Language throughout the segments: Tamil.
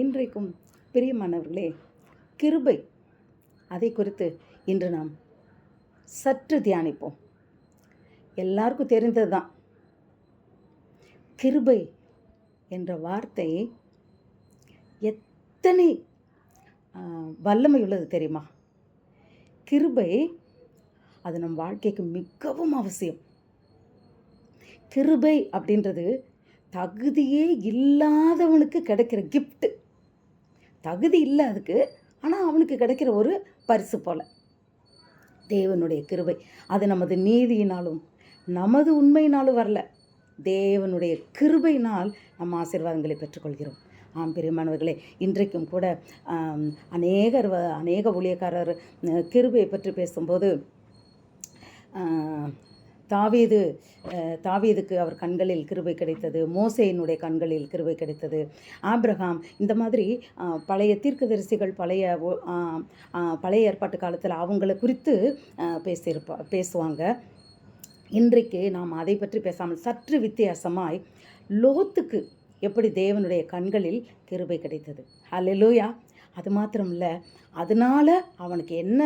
இன்றைக்கும் பிரியமானவர்களே கிருபை. அதை குறித்து இன்று நாம் சற்று தியானிப்போம். எல்லாருக்கும் தெரிந்தது தான் கிருபை என்ற வார்த்தை எத்தனை வல்லமை உள்ளது தெரியுமா? கிருபை அது நம் வாழ்க்கைக்கு மிகவும் அவசியம். கிருபை அப்படின்றது தகுதியே இல்லாதவனுக்கு கிடைக்கிற கிஃப்ட்டு தகுதி இல்லை அதுக்கு. ஆனால் அவனுக்கு கிடைக்கிற ஒரு பரிசு போல. தேவனுடைய கிருபை. அது நமது நீதியினாலும் நமது உண்மையினாலும் வரல. தேவனுடைய கிருபையினால் நம்ம ஆசீர்வாதங்களை பெற்றுக்கொள்கிறோம். ஆம் பெரியமானவர்களே இன்றைக்கும் கூட அநேகர் வ- அநேக ஊழியக்காரர் கிருபையை பற்றி பேசும்போது தாவீது தாவீதுக்கு அவர் கண்களில் கிருபை கிடைத்தது மோசேயினுடைய கண்களில் கிருபை கிடைத்தது. ஆப்ரஹாம் இந்த மாதிரி பழைய தீர்க்கதரிசிகள் பழைய பழைய ஏற்பாட்டு காலத்தில் அவங்கள குறித்து பேசியிருப்பா பேசுவாங்க. இன்றைக்கு நாம் அதை பற்றி பேசாமல் சற்று வித்தியாசமாய் லோத்துக்கு எப்படி தேவனுடைய கண்களில் கிருபை கிடைத்தது. ஹalleluya. அது மாத்திரம் இல்லை அதனால் அவனுக்கு என்ன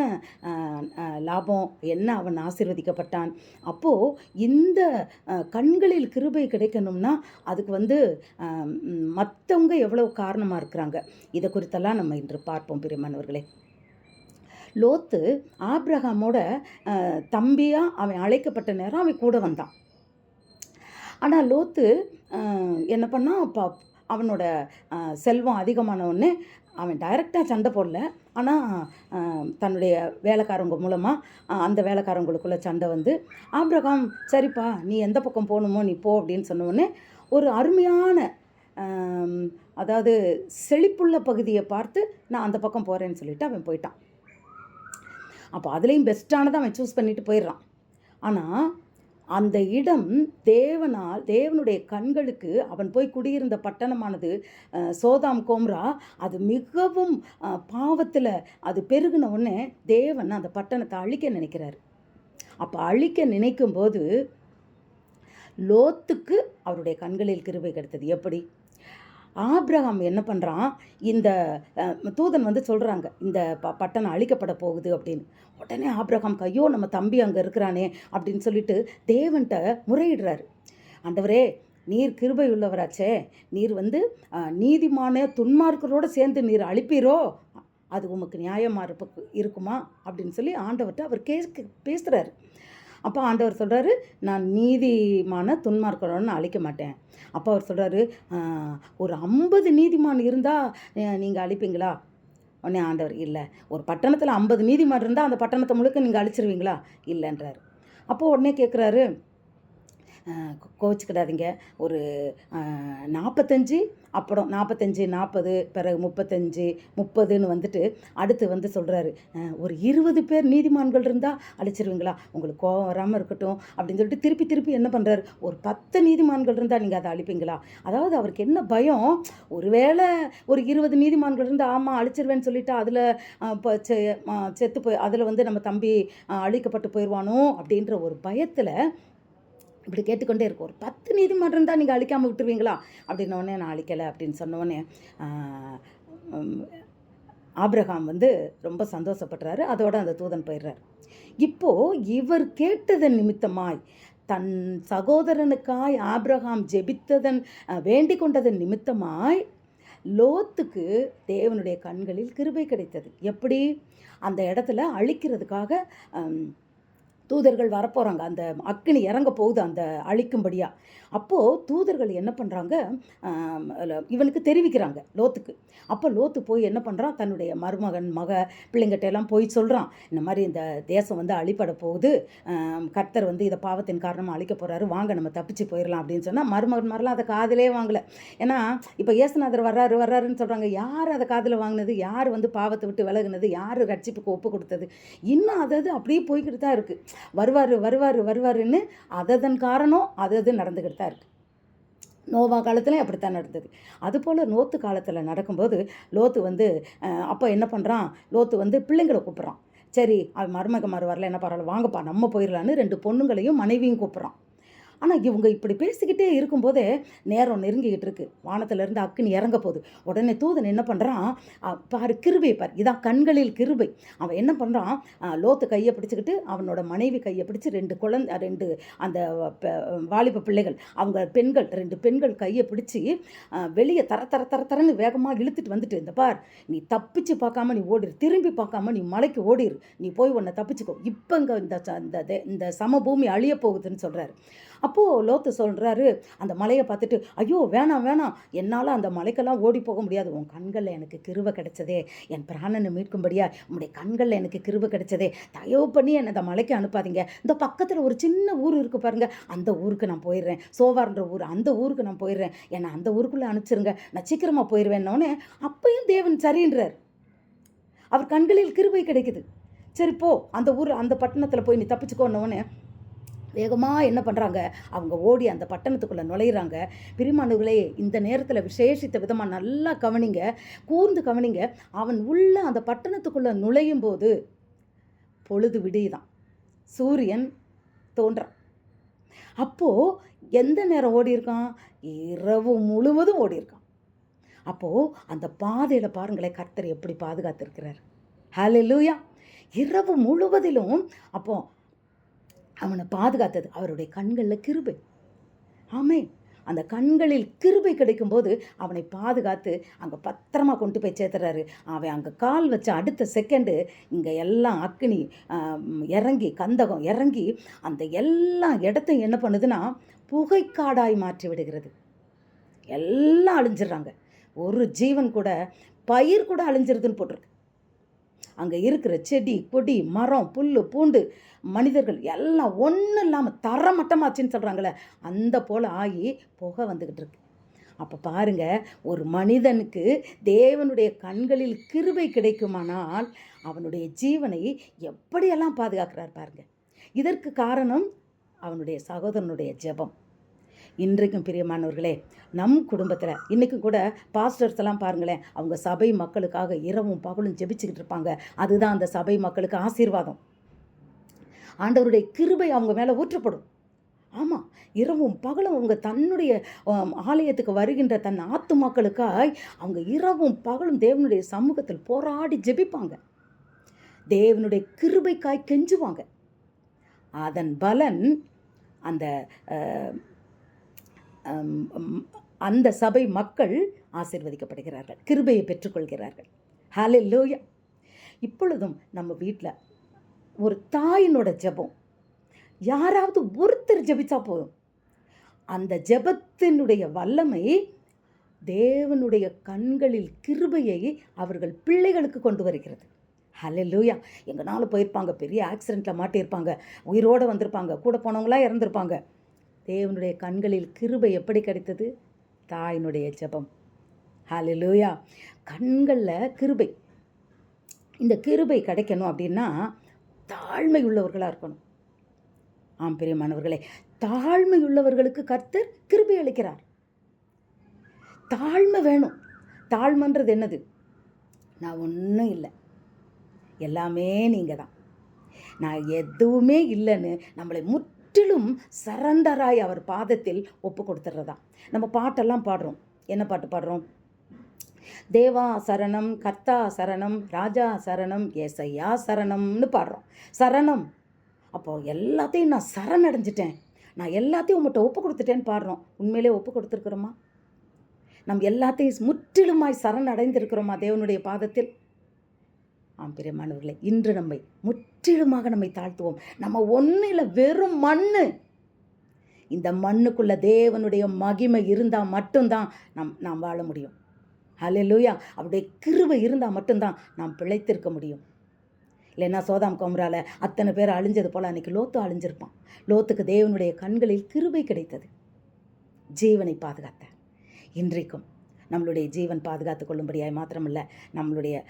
லாபம் என்ன அவன் ஆசீர்வதிக்கப்பட்டான். அப்போது இந்த கண்களில் கிருபை கிடைக்கணும்னா அதுக்கு வந்து மற்றவங்க எவ்வளவு காரணமாக இருக்கிறாங்க? இதை குறித்தெல்லாம் நம்ம இன்று பார்ப்போம் பிரியமானவர்களே. லோத்து ஆப்ரஹாமோட தம்பியாக அவன் அழைக்கப்பட்ட நேரம் அவன் கூட வந்தான். ஆனால் லோத்து என்ன பண்ணால் அப்போ அவனோட செல்வம் அதிகமானவுடனே அவன் டைரெக்டாக சண்டை போடல. ஆனால் தன்னுடைய வேலைக்காரங்க மூலமாக அந்த வேலைக்காரங்களுக்குள்ள சண்டை வந்து ஆப்ரகாம் சரிப்பா நீ எந்த பக்கம் போகணுமோ நீ போ அப்படின்னு சொன்னோடனே ஒரு அருமையான அதாவது செழிப்புள்ள பகுதியை பார்த்து நான் அந்த பக்கம் போகிறேன்னு சொல்லிட்டு அவன் போயிட்டான். அப்போ அதுலேயும் பெஸ்ட்டானதை அவன் சூஸ் பண்ணிட்டு போயிடுறான். ஆனால் அந்த இடம் தேவனால் தேவனுடைய கண்களுக்கு அவன் போய் குடியிருந்த பட்டணமானது சோதாம் கோம்ரா அது மிகவும் பாவத்தில் அது பெருகின உடனே தேவன் அந்த பட்டணத்தை அழிக்க நினைக்கிறார். அப்போ அழிக்க நினைக்கும் போது லோத்துக்கு அவருடைய கண்களில் கிருபை கிடைத்தது. எப்படி? ஆப்ரஹாம் என்ன பண்ணுறான் இந்த தூதன் வந்து சொல்கிறாங்க இந்த ப பட்டணம் அழிக்கப்பட போகுது அப்படின்னு. உடனே ஆப்ரஹாம் கையோ நம்ம தம்பி அங்கே இருக்கிறானே அப்படின்னு சொல்லிட்டு தேவன்கிட்ட முறையிடுறாரு. ஆண்டவரே நீர் கிருபை உள்ளவராச்சே நீர் வந்து நீதிமான துன்மார்க்கரோடு சேர்ந்து நீர் அழிப்பீரோ? அது உமக்கு நியாயமாக இருப்ப இருக்குமா? அப்படின்னு சொல்லி ஆண்டவர்கிட்ட அவர் கேட்க பேசுகிறாரு அப்போ ஆண்டவர் சொல்கிறாரு நான் நீதிமான துன்மார்க்கரோன்னு அழிக்க மாட்டேன். அப்போ அவர் சொல்கிறாரு ஒரு ஐம்பது நீதிமான் இருந்தால் நீங்கள் அழிப்பீங்களா? உடனே ஆண்டவர் இல்லை ஒரு பட்டணத்தில் ஐம்பது நீதிமன்றம் இருந்தால் அந்த பட்டணத்தை முழுக்க நீங்கள் அழிச்சிருவீங்களா? இல்லைன்றார். அப்போது உடனே கேட்குறாரு கோவிச்சுக்கிடாதீங்க. ஒரு நாற்பத்தஞ்சு அப்புறம் நாற்பத்தஞ்சு நாற்பது பிறகு முப்பத்தஞ்சு முப்பதுன்னு வந்துட்டு அடுத்து வந்து சொல்கிறாரு ஒரு இருபது பேர் நீதிமான்கள் இருந்தால் அழிச்சிருவீங்களா உங்களுக்கு கோவம் வராமல் இருக்கட்டும் அப்படின்னு சொல்லிட்டு திருப்பி திருப்பி என்ன பண்ணுறாரு ஒரு பத்து நீதிமான்கள் இருந்தால் நீங்கள் அதை அழிப்பீங்களா? அதாவது அவருக்கு என்ன பயம்? ஒருவேளை ஒரு இருபது நீதிமான்கள் இருந்தால் ஆமாம் அழிச்சிருவேன்னு சொல்லிட்டு அதில் இப்போ செத்து போய் அதில் வந்து நம்ம தம்பி அழிக்கப்பட்டு போயிடுவானோ அப்படின்ற ஒரு பயத்தில் இப்படி கேட்டுக்கொண்டே இருக்கும். ஒரு பத்து நீதிமன்றம் தான் நீங்கள் அழிக்காமல் விட்டுருவீங்களா? அப்படின்னோடனே நான் அழிக்கலை அப்படின்னு சொன்னோடனே ஆப்ரஹாம் வந்து ரொம்ப சந்தோஷப்படுறாரு. அதோட அந்த தூதன் போயிடுறாரு. இப்போது இவர் கேட்டதன் நிமித்தமாய் தன் சகோதரனுக்காய் ஆப்ரஹாம் ஜெபித்ததன் அஹ், வேண்டிக் கொண்டதன் நிமித்தமாய் லோத்துக்கு தேவனுடைய கண்களில் கிருபை கிடைத்தது. எப்படி? அந்த இடத்துல அழிக்கிறதுக்காக தூதர்கள் வரப்போகிறாங்க அந்த அக்னி இறங்க போகுது அந்த அழிக்கும்படியாக அப்போது தூதர்கள் என்ன பண்ணுறாங்க இவனுக்கு தெரிவிக்கிறாங்க லோத்துக்கு. அப்போ லோத்து போய் என்ன பண்ணுறான் தன்னுடைய மருமகன் மக பிள்ளைங்கிட்ட எல்லாம் போய் சொல்கிறான் இந்த மாதிரி இந்த தேசம் வந்து அழிப்பட போகுது. கர்த்தர் வந்து இதை பாவத்தின் காரணமாக அழிக்க போகிறாரு வாங்க நம்ம தப்பிச்சு போயிடலாம் அப்படின்னு சொன்னால் மருமகன் மாதிரிலாம் அதை காதிலே வாங்கலை. ஏன்னா இப்போ இயேசுநாதர் வர்றாரு வர்றாருன்னு சொல்கிறாங்க யார் அதை காதில் வாங்கினது? யார் வந்து பாவத்தை விட்டு விலகுனது? யார் ரட்சிப்புக்கு ஒப்பு கொடுத்தது? இன்னும் அதாவது அப்படியே போய்கிட்டு தான் இருக்குது வருவார் வருவார் வருவாருன்னு அததன் காரணம் அதது நடந்துக்கிட்டு தான் இருக்குது நோவா காலத்துலேயும் அப்படித்தான் நடந்தது. அதுபோல் லோத்து காலத்தில் நடக்கும்போது லோத்து வந்து அப்போ என்ன பண்ணுறான் லோத்து வந்து பிள்ளைங்களை கூப்பிட்றான். சரி அவன் மருமக மறு வரல என்ன பரவாயில்ல வாங்கப்பா நம்ம போயிடலான்னு ரெண்டு பொண்ணுங்களையும் மனைவியும் கூப்பிட்றான். ஆனால் இவங்க இப்படி பேசிக்கிட்டே இருக்கும்போதே நேரம் நெருங்கிக்கிட்டு இருக்கு. வானத்திலேருந்து அக்குன்னு இறங்க போகுது. உடனே தூதன் என்ன பண்ணுறான் பாரு கிருபை பார். இதான் கண்களில் கிருபை. அவன் என்ன பண்ணுறான் லோத்து கையை பிடிச்சிக்கிட்டு அவனோட மனைவி கையை பிடிச்சி ரெண்டு குழந்தை ரெண்டு அந்த வாலிப பிள்ளைகள் அவங்க பெண்கள் ரெண்டு பெண்கள் கையை பிடிச்சி வெளியே தர தர தர தரன்னு வேகமாக இழுத்துட்டு வந்துட்டு இந்த பார். நீ தப்பிச்சு பார்க்காம நீ ஓடிரு. திரும்பி பார்க்காம நீ மலைக்கு ஓடிரு. நீ போய் உன்னை தப்பிச்சுக்கோ. இப்போ இங்கே இந்த ச- இந்த இந்த சமபூமி அழிய போகுதுன்னு சொல்கிறாரு அப்போது லோத்து சொல்கிறாரு அந்த மலையை பார்த்துட்டு ஐயோ வேணாம் வேணாம். என்னால் அந்த மலைக்கெல்லாம் ஓடி போக முடியாது. உன் கண்களில் எனக்கு கிருவை கிடைச்சதே. என் பிராணனை மீட்கும்படியா உன்னுடைய கண்களில் எனக்கு கிருவை கிடைச்சதே. தயவு பண்ணி என்னை அந்த மலைக்கு அனுப்பாதீங்க. இந்த பக்கத்தில் ஒரு சின்ன ஊர் இருக்குது பாருங்கள் அந்த ஊருக்கு நான் போயிடுறேன். சோவார்ன்ற ஊர் அந்த ஊருக்கு நான் போயிடுறேன். என்னை அந்த ஊருக்குள்ளே அனுப்பிச்சிருங்க. நான் சீக்கிரமாக போயிடுவேன்னொன்னே அப்பையும் தேவன் சரின்றார். அவர் கண்களில் கிருபை கிடைக்குது. சரி போ. அந்த ஊர் அந்த பட்டணத்தில் போய் நீ தப்பிச்சுக்கோன்னொன்னே வேகமாக என்ன பண்ணுறாங்க அவங்க ஓடி அந்த பட்டணத்துக்குள்ளே நுழையிறாங்க. பிரிமானவர்களே இந்த நேரத்தில் விசேஷித்த விதமாக நல்லா கவனிங்க. கூர்ந்து கவனிங்க. அவன் உள்ள அந்த பட்டணத்துக்குள்ளே நுழையும் போது பொழுது விடியுதான். சூரியன் தோன்றான். அப்போது எந்த நேரம் ஓடி இருக்கான்? இரவு முழுவதும் ஓடி இருக்கான். அப்போது அந்த பாதையில் பாருங்களேன் கர்த்தர் எப்படி பாதுகாத்திருக்கிறார். லூயா இரவு முழுவதிலும் அப்போது அவனை பாதுகாத்தது அவருடைய கண்களில் கிருபை. ஆமே அந்த கண்களில் கிருபை கிடைக்கும்போது அவனை பாதுகாத்து அங்கே பத்திரமா கொண்டு போய் சேர்த்துறாரு. அவன் அங்கே கால் வச்ச அடுத்த செகண்டு இங்கே எல்லாம் அக்கினி இறங்கி கந்தகம் இறங்கி அந்த எல்லா இடத்தையும் என்ன பண்ணுதுன்னா புகைக்காடாய் மாற்றி விடுகிறது. எல்லாம் அழிஞ்சிடுறாங்க. ஒரு ஜீவன் கூட பயிர் கூட அழிஞ்சிருதுன்னு போட்டிருக்கு. அங்கே இருக்கிற செடி கொடி மரம் புல் பூண்டு மனிதர்கள் எல்லாம் ஒன்றும் இல்லாமல் தரமட்டமாச்சுன்னு சொல்கிறாங்களே அந்த போல் ஆகி புகை வந்துக்கிட்டு இருக்கு. அப்போ பாருங்க ஒரு மனிதனுக்கு தேவனுடைய கண்களில் கிருபை கிடைக்குமானால் அவனுடைய ஜீவனை எப்படியெல்லாம் பாதுகாக்கிறார் பாருங்க. இதற்கு காரணம் அவனுடைய சகோதரனுடைய ஜெபம். இன்றைக்கும் பிரியமானவர்களே நம் குடும்பத்தில் இன்றைக்கும் கூட பாஸ்டர்ஸ் எல்லாம் பாருங்களேன் அவங்க சபை மக்களுக்காக இரவும் பகலும் ஜெபிச்சுக்கிட்டு இருப்பாங்க. அதுதான் அந்த சபை மக்களுக்கு ஆசீர்வாதம். ஆண்டவருடைய கிருபை அவங்க மேலே ஊற்றப்படும். ஆமாம் இரவும் பகலும் அவங்க தன்னுடைய ஆலயத்துக்கு வருகின்ற தன் ஆத்து மக்களுக்காய் அவங்க இரவும் பகலும் தேவனுடைய சமூகத்தில் போராடி ஜெபிப்பாங்க. தேவனுடைய கிருபைக்காய் கெஞ்சுவாங்க. அதன் பலன் அந்த அந்த சபை மக்கள் ஆசிர்வதிக்கப்படுகிறார்கள் கிருபையை பெற்றுக்கொள்கிறார்கள். ஹalleluya இப்பொழுதும் நம்ம வீட்டில் ஒரு தாயினோட ஜெபம். யாராவது ஒருத்தர் ஜெபிச்சா போதும். அந்த ஜெபத்தினுடைய வல்லமை தேவனுடைய கண்களில் கிருபையை அவர்கள் பிள்ளைகளுக்கு கொண்டு வருகிறது. ஹalleluya எங்கனாலும் போயிருப்பாங்க பெரிய ஆக்சிடெண்ட்டில் மாட்டியிருப்பாங்க உயிரோடு வந்திருப்பாங்க கூட போனவங்களாம் இறந்துருப்பாங்க. தேவனுடைய கண்களில் கிருபை எப்படி கிடைத்தது? தாயினுடைய ஜெபம். ஹalleluya கண்களில் கிருபை. இந்த கிருபை கிடைக்கணும் அப்படின்னா தாழ்மை உள்ளவர்களாக இருக்கணும். ஆம் பிரியமானவர்களே தாழ்மை உள்ளவர்களுக்கு கர்த்தர் கிருபை அளிக்கிறார். தாழ்மை வேணும். தாழ்மைன்றது என்னது? நான் ஒன்றும் இல்லை. எல்லாமே நீங்கள் தான் நான் எதுவுமே இல்லைன்னு நம்மளை முற்றிலும் சரண்டராய் அவர் பாதத்தில் ஒப்பு கொடுத்துட்றதா நம்ம பாட்டெல்லாம் பாடுறோம். என்ன பாட்டு பாடுறோம்? தேவா சரணம் கர்த்தா சரணம் ராஜா சரணம் ஏசையா சரணம்னு பாடுறோம். சரணம். அப்போது எல்லாத்தையும் நான் சரணடைஞ்சிட்டேன். நான் எல்லாத்தையும் உங்கள்கிட்ட ஒப்பு கொடுத்துட்டேன்னு பாடுறோம். உண்மையிலே ஒப்பு கொடுத்துருக்குறோமா? நம் எல்லாத்தையும் முற்றிலுமாய் சரணடைந்திருக்கிறோமா தேவனுடைய பாதத்தில்? ஆம் பிரியமானவர்களே இன்று நம்மை முற்றிலுமாக நம்மை தாழ்த்துவோம். நம்ம ஒன்றில் வெறும் மண் இந்த மண்ணுக்குள்ள தேவனுடைய மகிமை இருந்தால் மட்டும்தான் நம் நாம் வாழ முடியும். ஹalleluya. அவருடைய கிருவை இருந்தால் மட்டும்தான் நாம் பிழைத்திருக்க முடியும். இல்லைன்னா சோதாம் கோமரால அத்தனை பேர் அழிஞ்சது போல் அன்றைக்கி லோத்து அழிஞ்சிருப்பான். லோத்துக்கு தேவனுடைய கண்களில் கிருவை கிடைத்தது. ஜீவனை பாதுகாத்த. இன்றைக்கும் நம்மளுடைய ஜீவன் பாதுகாத்து கொள்ளும்படியாய் மாத்திரமில்லை நம்மளுடைய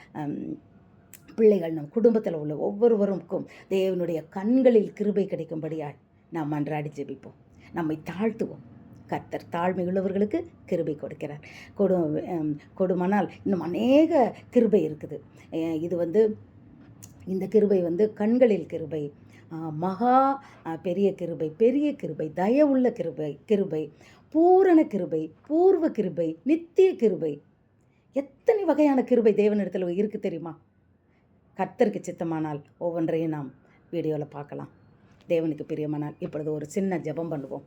பிள்ளைகள் நம் குடும்பத்தில் உள்ள ஒவ்வொருவருக்கும் தேவனுடைய கண்களில் கிருபை கிடைக்கும்படியாய் நாம் அன்றாடி ஜெபிப்போம். நம்மை தாழ்த்துவோம். கர்த்தர் தாழ்மை உள்ளவர்களுக்கு கிருபை கொடுக்கிறார். கொடு கொடுமானால் இன்னும் அநேக கிருபை இருக்குது. இது வந்து இந்த கிருபை வந்து கண்களில் கிருபை மகா பெரிய கிருபை பெரிய கிருபை தயவுள்ள கிருபை கிருபை பூரண கிருபை பூர்வ கிருபை நித்திய கிருபை. எத்தனை வகையான கிருபை தேவனிடத்தில் இருக்குது தெரியுமா? கர்த்தருக்கு சித்தமானால் ஒவ்வொன்றையும் நாம் வீடியோவில் பார்க்கலாம். தேவனுக்கு பிரியமானால் இப்பொழுது ஒரு சின்ன ஜெபம் பண்ணுவோம்.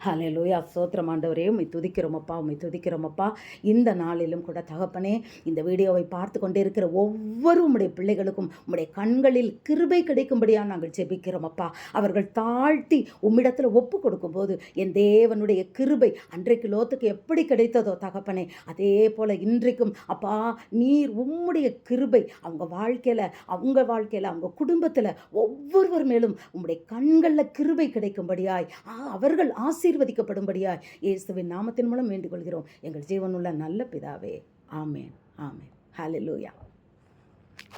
ஹalleluya. ஸ்தோத்திரம் ஆண்டவரே உண்மை துதிக்கிறோமப்பா உண்மை துதிக்கிறோமப்பா இந்த நாளிலும் கூட தகப்பனே இந்த வீடியோவை பார்த்து கொண்டே இருக்கிற ஒவ்வொரு உம்முடைய பிள்ளைகளுக்கும் உம்முடைய கண்களில் கிருபை கிடைக்கும்படியாக நாங்கள் ஜெபிக்கிறோமப்பா அவர்கள் தாழ்த்தி உம்மிடத்தில் ஒப்பு கொடுக்கும்போது என் தேவனுடைய கிருபை அன்றைக்கு லோத்துக்கு எப்படி கிடைத்ததோ தகப்பனே அதே போல் இன்றைக்கும் அப்பா நீர் உம்முடைய கிருபை அவங்க வாழ்க்கையில் அவங்க வாழ்க்கையில் அவங்க குடும்பத்தில் ஒவ்வொருவர் மேலும் உம்முடைய கண்களில் கிருபை கிடைக்கும்படியாய் அவர்கள் ஆசை ஆசீர்வதிக்கப்படும்படியாய் இயேசுவின் நாமத்தின் மூலம் வேண்டிக் கொள்கிறோம் எங்கள் ஜீவனுள்ள நல்ல பிதாவே. ஆமேன். ஆமேன். ஹalleluya